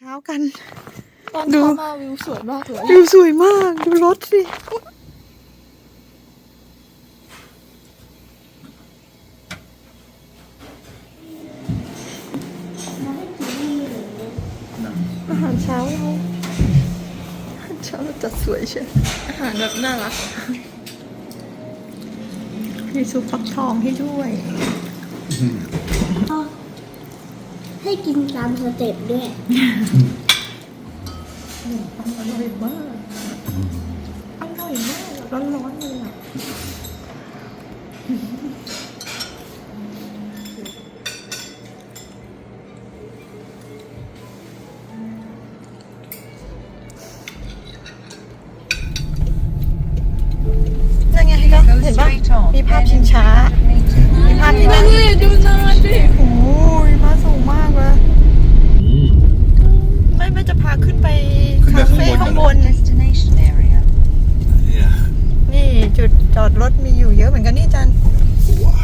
เช้ากัน ตอนดูเข้ามาวิวสวยมากเลยวิวสวยมาก ดูรถสิ อาหารเช้าเราอาหารเช้าเราจัดสวยใช่อาหารแบบน่ารักมีซุปฟักทองให้ด้วย ให้กินตามสเต็ปด้วยปังอร่อยมากอร่อยมากร้อนๆเลยอะนั่นไงพี่ก็เห็นปะมีภาพชิงช้า มีภาพที่นั่งนี่ดูนานดิ โอ้ยมาสูงมากเลย ไม่ไม่จะพาขึ้นไปขึ้นไปคาเฟ่ข้าข้างงบบน น destination area. Yeah. นี่จุดจอดรถมีอยู่เยอะเหมือนกันนี่จัน Wow.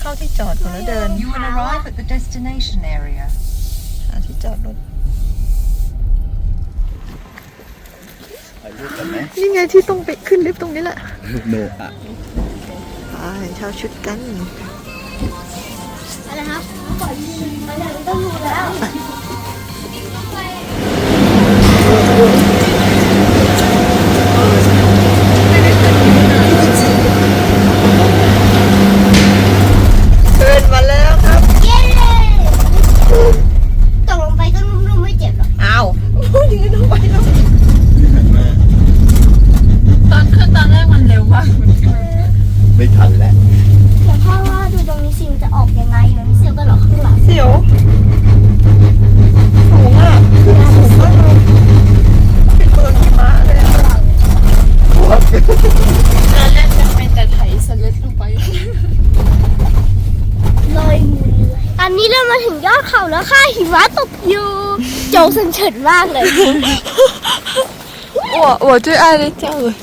เข้าที่จอดก่อนแล้วเดิน You will arrive at the destination area. หาที่จอดรถถ่ายรูปกันไหมนี่ไงที่ต้องไปขึ้นลิฟต์ตรงนี้แหละโนอะไปเช่าชุดกัน อะไรครับ ก่อนที่อะไรไม่ต้องดูแล้วเดินมาแล้วครับเย้ตกลงไปก็นุ่มๆไม ยู่ โจงสันเฉินมากเลย 我我最爱的叫了。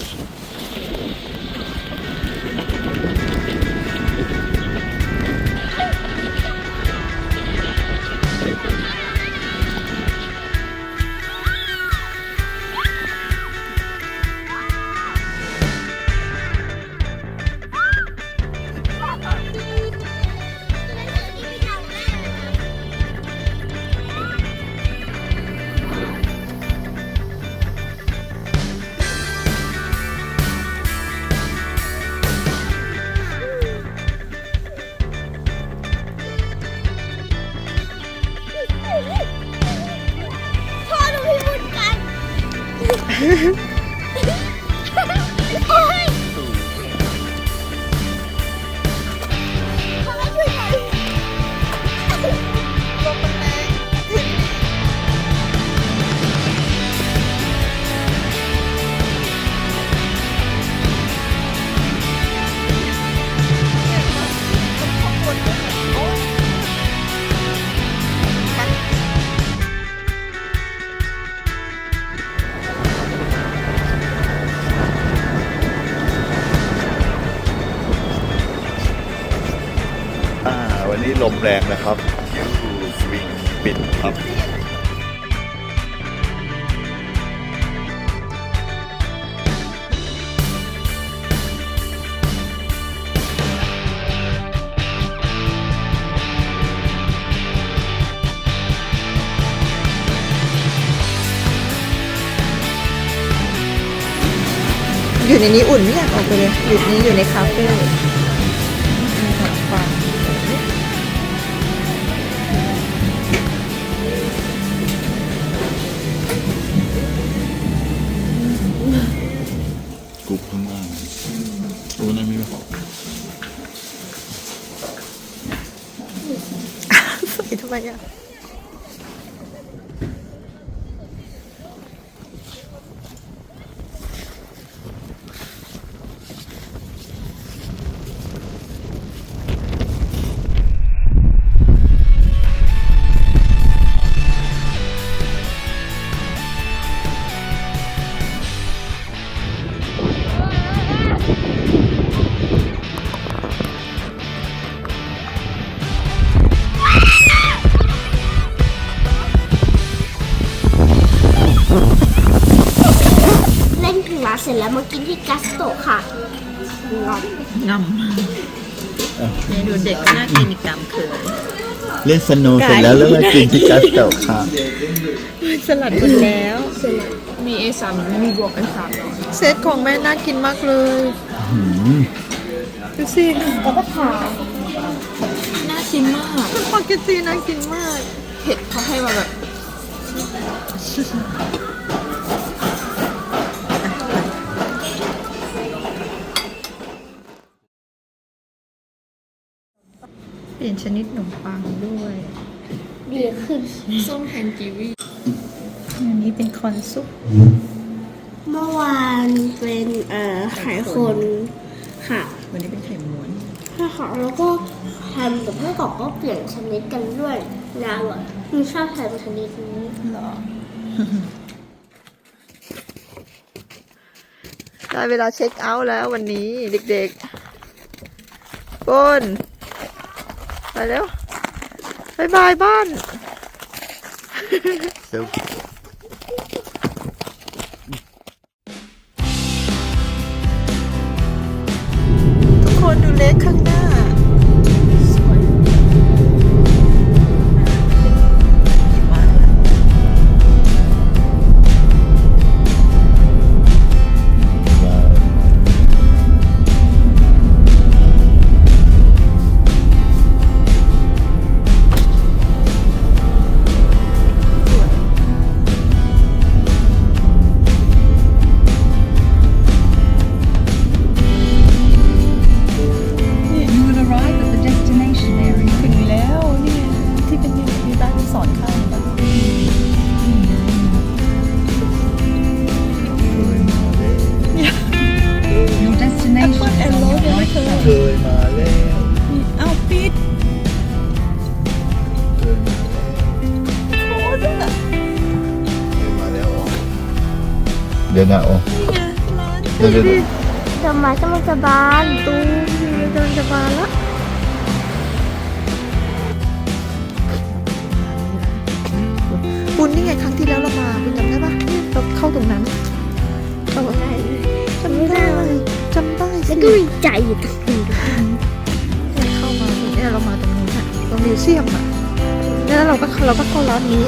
วันนี้ลมแรงนะครับคิวสวิงปิดครับอยู่ในนี้อุ่นไม่อยากออกไปเลยอยู่นี้อยู่ในคาเฟ่ ร็จแล้วมากินที่กัสโตะค่ะงอมงำเนี่ยดูเด็กก็น่ากินอีกตามเคยเล่นสโนว์เสร็จแล้วแล้วมากินที่กัสโตะค่ะสลัดหมดแล้วมี A 3มีบวก A 3เซตของแม่น่ากินมากเลยหืมดูสิแล้วก็ทานน่ากินมากสปาเกตตีน่ากินมาก เผ็ดเขาให้มาแบบ ลี่ยนชนิดขนมปังด้วยดีขึ้นส้มแทนกีวีอันนี้เป็นคอนซุป เมื่อวานเป็นเอ่อไข่คนค่ะ วันนี้เป็นไข่ม้วนค่ะค่ะแล้วก็แฮมกับไส้กรอกก็เปลี่ยนชนิดกันด้วยนะอร่อยหนูชอบแฮมชนิดนี้หรอ ได้เวลาเช็คเอาท์แล้ววันนี้เด็กๆปุน ไปแล้วบายบายบ้านเดอกำลังจะบานตูมนี่เดินจะมาละปุณนี่ไงครั้งที่แล้วเรามาคุณจำได้ปะเราเข้าตรงนั้นเราได้จำได้จำได้สิแล้วก็มีใจอยู่ตรงนี้เลยเข้ามาเนี่ยเรามาตรงนู้นอะตรงมิวเซียมอะแล้วเราก็เราก็เข้าร้านนี้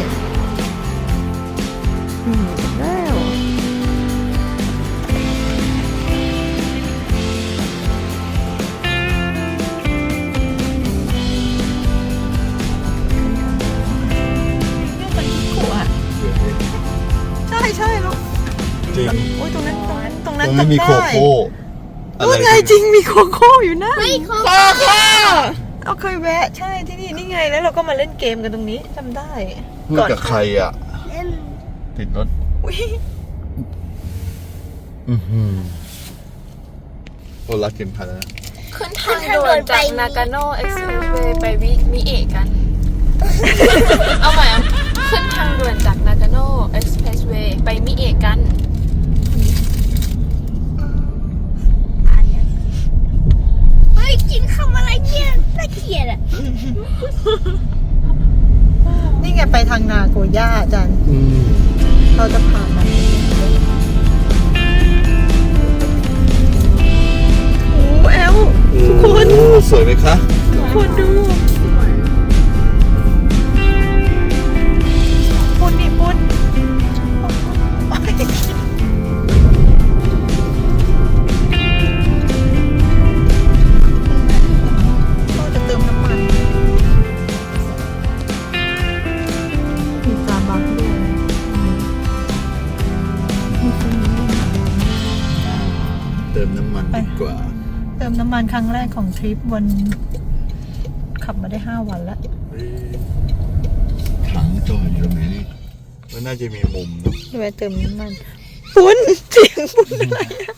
นั้นตรงตนั้นรงนี้มีโคจำได้โค่อะนู่นไรไงจริงมีโคโค่อยู่นะเฮ้ยเขาโคโค่เราเคยแวะใช่ที่นี่นี่ไงแล้วเราก็มาเล่นเกมกันตรงนี้จำได้พูดกับใครอะเล่นติดรถอุ๊ยอือหือโอ้รักกินพันแล้วนะขึ้นทางด่วนจากนากาโนเอ็กซ์เพรสเวย์ไปวิมิเอะกัน เอาใหม่อะขึ้นทางด่วนจากนากาโนเอ็กซ์เพรสเวย์ไปมิเอะกัน กินคำอะไรเนี่ยน่าเกลียดอะนี่ไงไปทางนาโกย่าอาจารย์ อืมเราจะผ่านมันโอ้แอล ทุกคน โอ้สวยไหมคะ ทุกคนดู ติมน้ำมันดีกว่า เติมน้ำมันครั้งแรกของทริปวันขับมาได้5วันแล้วถังจอดอยู่ตรงไหนนี่มันน่าจะมีมุมเนอะจะไปเติมน้ำมันปุ้นเสียงปุ้นอะไรอะ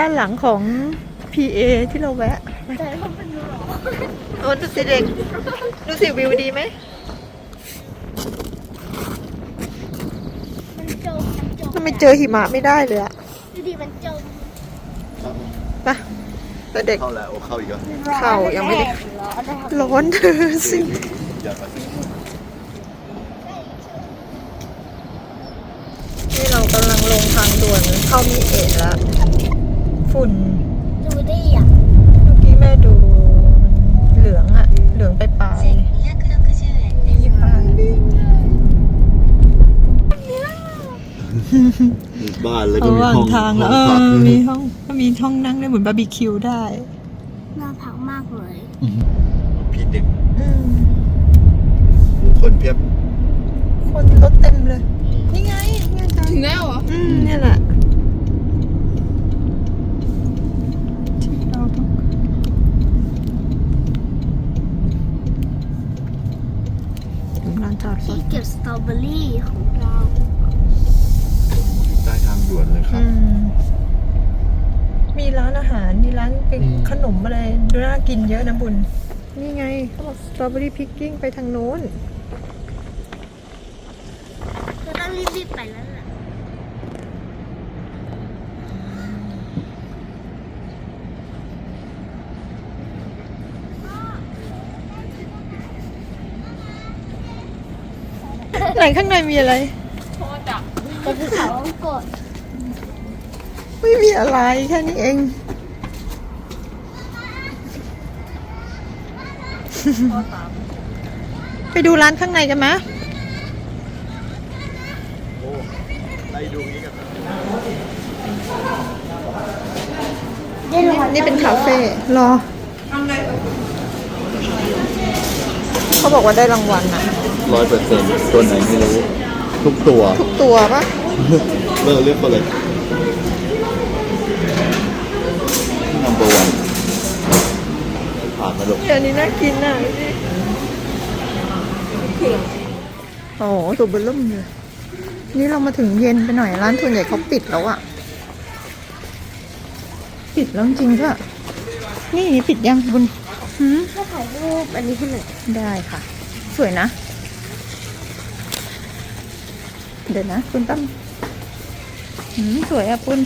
ด้านหลังของ PA ที่เราแวะแต่ว่นร้นโอ้ดูสิเด็ก ดูสิวิวดีไหม มันจมมันจมทำไมเจอหิมะไม่ได้เลยอะดีมันจมไปะแต่เด็ก เข้าแล้วเข้าอีกแล้วเข่ายังไม่ร้อนนร้อเธอสิที่เรากำลังลงทางด่วนเข้ามิเอะแล้ว ฝุ่น ดูดิอะเมื่อกี้แม่ดูเหลืองอะเหลืองไปปลายยี่ปลายบ้านแล้วก็มีห้องทางแล้วห้องพักมีห้องก็มีห้องนั่งได้เหมือนบาร์บีคิวได้ น่าพักมากเลยพี่เด็กอืมคนเพียบคนรถเต็มเลย นี่ไงนี่ไงจ้าถึงแล้วเหรอ อืมเนี่ยแหละที่เราต้องถึงลานจ อดรที่ถเก็บสตรอเบอรี่ของเราใต้ทางด่วนเลยครับอืมมีร้านอาหาร มีร้านเป็นอืม ขนมอะไรดูน่ากินเยอะนะบุญ นี่ไงเขาบอกสตรอเบอรี่พิกกิ้งไปทางโน้น เราต้องรีบๆไปแล้วล่ะ ไหนข้างในมีอะไรโทษอะแต่คือเขาต้องกดไม่มีอะไรแค่นี้เอง ไปดูร้านข้างในกันไหมโอ้ไล่ดูนี้กันได้รางวัลนี่เป็นคาเฟ่รอ เขาบอกว่าได้รางวัลนะร้อยเปอร์เซ็นต์ตัวไหนไม่รู้ ทุกตัวทุกตัวปะเลิกเลือกมาเลย number one ผ่านมาลูกเดี๋ยวนี้น่ากินน่ะโอ้โหตัวเบลลุ่มเลยนี่เรามาถึงเย็นไปหน่อยร้านส่วนใหญ่เขาปิดแล้วอะปิดแล้วจริงๆก็นี่ปิดยังบุญ หืมถ้าถ่ายรูปอันนี้ให้หน่อยได้ค่ะ สวยนะ เดี๋ยวนะคุณตั้มหืมสวยอะปุณ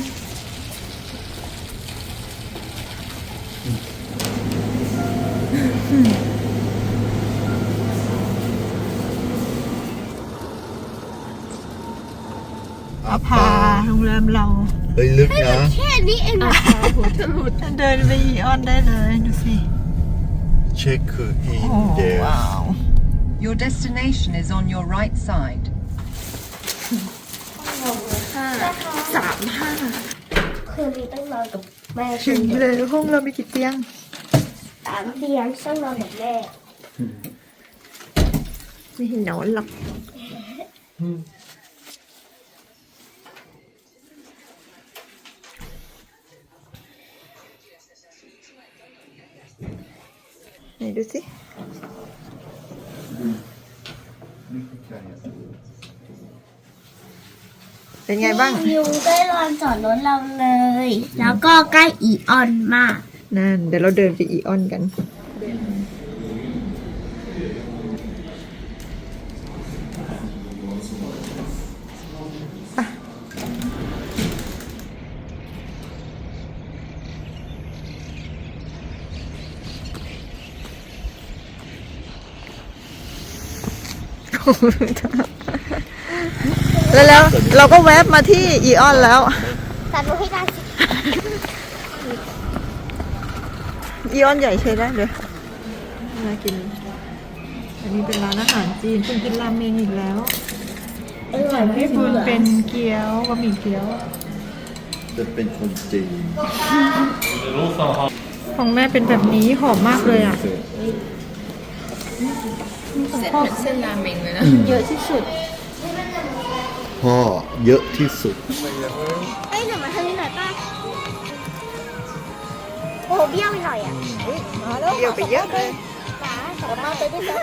อาพาโรงแรมเรา เฮ้ยลึกนะ แค่นี้เองเหรอเดินไปอีออนได้เลย ดูสิ เช็คคือ in โอ้ there ว้าว Your destination is on your right side. สามห้าคืนนี้ต้องนอนกับแม่ถึงเลยห้องเรามีกี่เตียงสามเตียงต้องนอนกับแม่ไม่เห็นนอนหรอก ดูสิเป็นไงบ้างวิวใกล้ลานจอดรถเราเลย แล้วก็ใกล้อีออนมาก นั่น เดี๋ยวเราเดินไปอีออนกัน แล้วแล้วเราก็แวบมาที่อีออนแล้ว ตัดรูให้ได้สิอีออนใหญ่ใช้ได้เลยน่ากิน อันนี้เป็นร้านอาหารจีนคุณกินรามเมงอีกแล้วอร่อยไม่พี่เบื่บุญอเป็นเกี๊ยวบะหมี่เกี๊ยว จะเป็นคนจีนของแม่เป็นแบบนี้หอมมากเลยอะ เส้นเหมือนเส้นราเมงเลยนะ เยอะที่สุดพ่อเยอะที่สุด เอ้ยหนูมาทางนี้หน่อยป้าโอ้โหเบี้ยวไปหน่อยอะมาแล้วเยอะไปเยอะเลยป้าขอมาไปด้วยกัน